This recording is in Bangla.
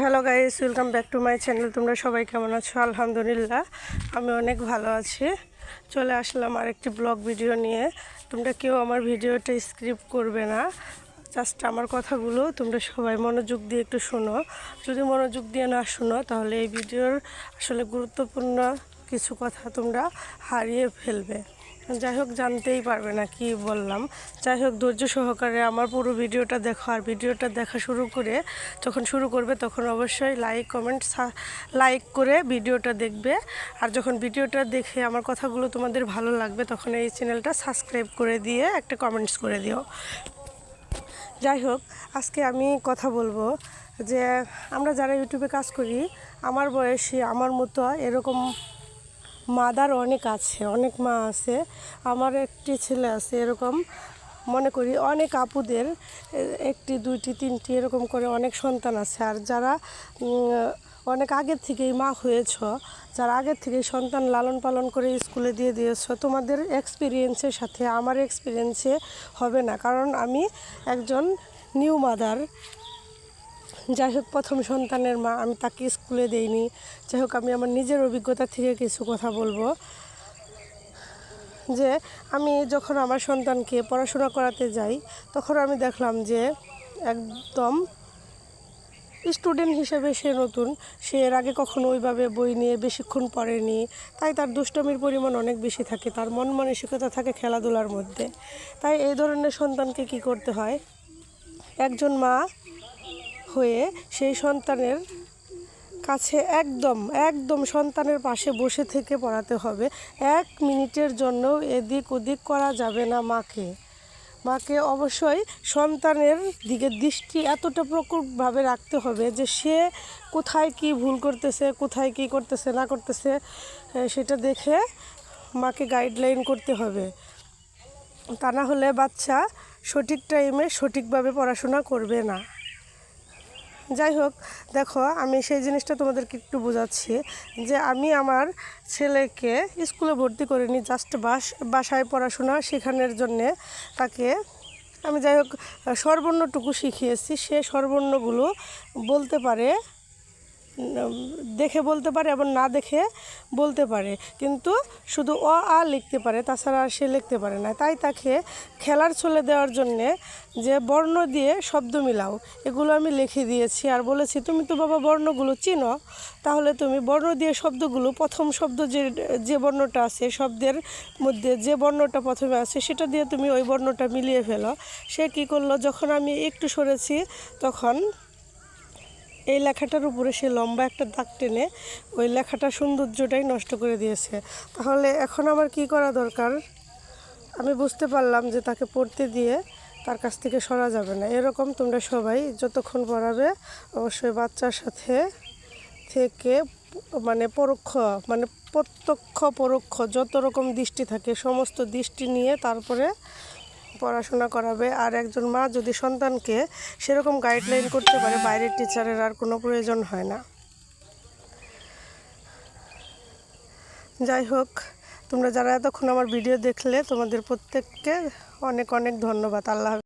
Hello guys welcome back to my channel তোমরা সবাই কেমন আছো? আলহামদুলিল্লাহ, আমি অনেক ভালো আছি। চলে আসলাম আরেকটি ব্লগ ভিডিও নিয়ে। তোমরা কেউ আমার ভিডিওটা স্ক্রিপ্ট করবে না। জাস্ট আমার কথাগুলো তোমরা সবাই মনোযোগ দিয়ে একটু শোনো। যদি মনোযোগ দিয়ে না শোনো, তাহলে এই ভিডিওর আসলে গুরুত্বপূর্ণ কিছু কথা তোমরা হারিয়ে ফেলবে। যাই হোক জানতেই পারবে না কি বললাম। যাই হোক ধৈর্য সহকারে আমার পুরো ভিডিওটা দেখো আর ভিডিওটা দেখা শুরু করে যখন শুরু করবে তখন অবশ্যই লাইক কমেন্ট লাইক করে ভিডিওটা দেখবে। আর যখন ভিডিওটা দেখে আমার কথাগুলো তোমাদের ভালো লাগবে তখন এই চ্যানেলটা সাবস্ক্রাইব করে দিয়ে একটা কমেন্টস করে দিও। যাই হোক, আজকে আমি কথা বলব যে আমরা যারা ইউটিউবে কাজ করি, আমার বয়সী, আমার মতো এরকম মাদার অনেক আছে, অনেক মা আছে। আমার একটি ছেলে আছে, এরকম মনে করি অনেক আপুদের একটি, দুইটি, তিনটি, এরকম করে অনেক সন্তান আছে। আর যারা অনেক আগের থেকেই মা হয়েছ, যারা আগের থেকেই সন্তান লালন পালন করে স্কুলে দিয়ে দিয়েছ, তোমাদের এক্সপিরিয়েন্সের সাথে আমার এক্সপিরিয়েন্সে হবে না। কারণ আমি একজন নিউ মাদার যাই হোক, প্রথম সন্তানের মা, আমি তাকে স্কুলে দেইনি। যাই হোক, আমি আমার নিজের অভিজ্ঞতা থেকে কিছু কথা বলব। যে আমি যখন আমার সন্তানকে পড়াশোনা করাতে যাই, তখন আমি দেখলাম যে একদম স্টুডেন্ট হিসেবে সে নতুন। সে এর আগে কখনো ওইভাবে বই নিয়ে বেশিক্ষণ পড়েনি। তাই তার দুষ্টমির পরিমাণ অনেক বেশি থাকে, তার মন মানসিকতা থাকে খেলাধুলার মধ্যে। তাই এই ধরনের সন্তানকে কি করতে হয়? একজন মা হয়ে সেই সন্তানের কাছে একদম একদম সন্তানের পাশে বসে থেকে পড়াতে হবে। এক মিনিটের জন্য এদিক ওদিক করা যাবে না মাকে। মাকে অবশ্যই সন্তানের দিকে দৃষ্টি এতটা প্রকটভাবে রাখতে হবে যে সে কোথায় কি ভুল করতেছে, কোথায় কি করতেছে, না করতেছে সেটা দেখে মাকে গাইডলাইন করতে হবে। তা না হলে বাচ্চা সঠিক টাইমে সঠিকভাবে পড়াশোনা করবে না। যাই হোক, দেখো, আমি সেই জিনিসটা তোমাদেরকে একটু বোঝাচ্ছি যে আমি আমার ছেলেকে স্কুলে ভর্তি করিনি জাস্ট বাস, বাসায় পড়াশোনা শেখানোর জন্যে তাকে আমি যাই হোক, সর্বর্ণটুকু শিখিয়েছি। সে সর্বর্ণগুলো বলতে পারে দেখে বলতে পারে এবং না দেখে বলতে পারে। কিন্তু শুধু অ, আ লিখতে পারে, তাছাড়া আর সে লিখতে পারে না। তাই তাকে খেলার ছলে দেওয়ার জন্যে যে বর্ণ দিয়ে শব্দ মিলাও, এগুলো আমি লিখে দিয়েছি আর বলেছি, তুমি তো বাবা বর্ণগুলো চিনো, তাহলে তুমি বর্ণ দিয়ে শব্দগুলো, প্রথম শব্দ যে যে বর্ণটা আছে, শব্দের মধ্যে যে বর্ণটা প্রথমে আছে, সেটা দিয়ে তুমি ওই বর্ণটা মিলিয়ে ফেলো। সে কী করল, যখন আমি একটু সরেছি, তখন এই লেখাটার উপরে সে লম্বা একটা দাগ টেনে ওই লেখাটার সৌন্দর্যটাই নষ্ট করে দিয়েছে। তাহলে এখন আমার কি করা দরকার? আমি বুঝতে পারলাম যে তাকে পড়তে দিয়ে তার কাছ থেকে সরা যাবে না। এরকম তোমরা সবাই যতক্ষণ পড়াবে, অবশ্যই বাচ্চার সাথে থেকে মানে পরোক্ষ মানে প্রত্যক্ষ পরোক্ষ যত রকম দৃষ্টি থাকে, সমস্ত দৃষ্টি নিয়ে তারপরে পড়াশোনা করাবে আর একজন মা যদি সন্তানকে সেরকম গাইডলাইন করতে পারে, বাইরের টিচারের আর কোনো প্রয়োজন হয় না যাই হোক, তোমরা যারা এতক্ষণ আমার ভিডিও দেখলে, তোমাদের প্রত্যেককে অনেক অনেক ধন্যবাদ আল্লাহ।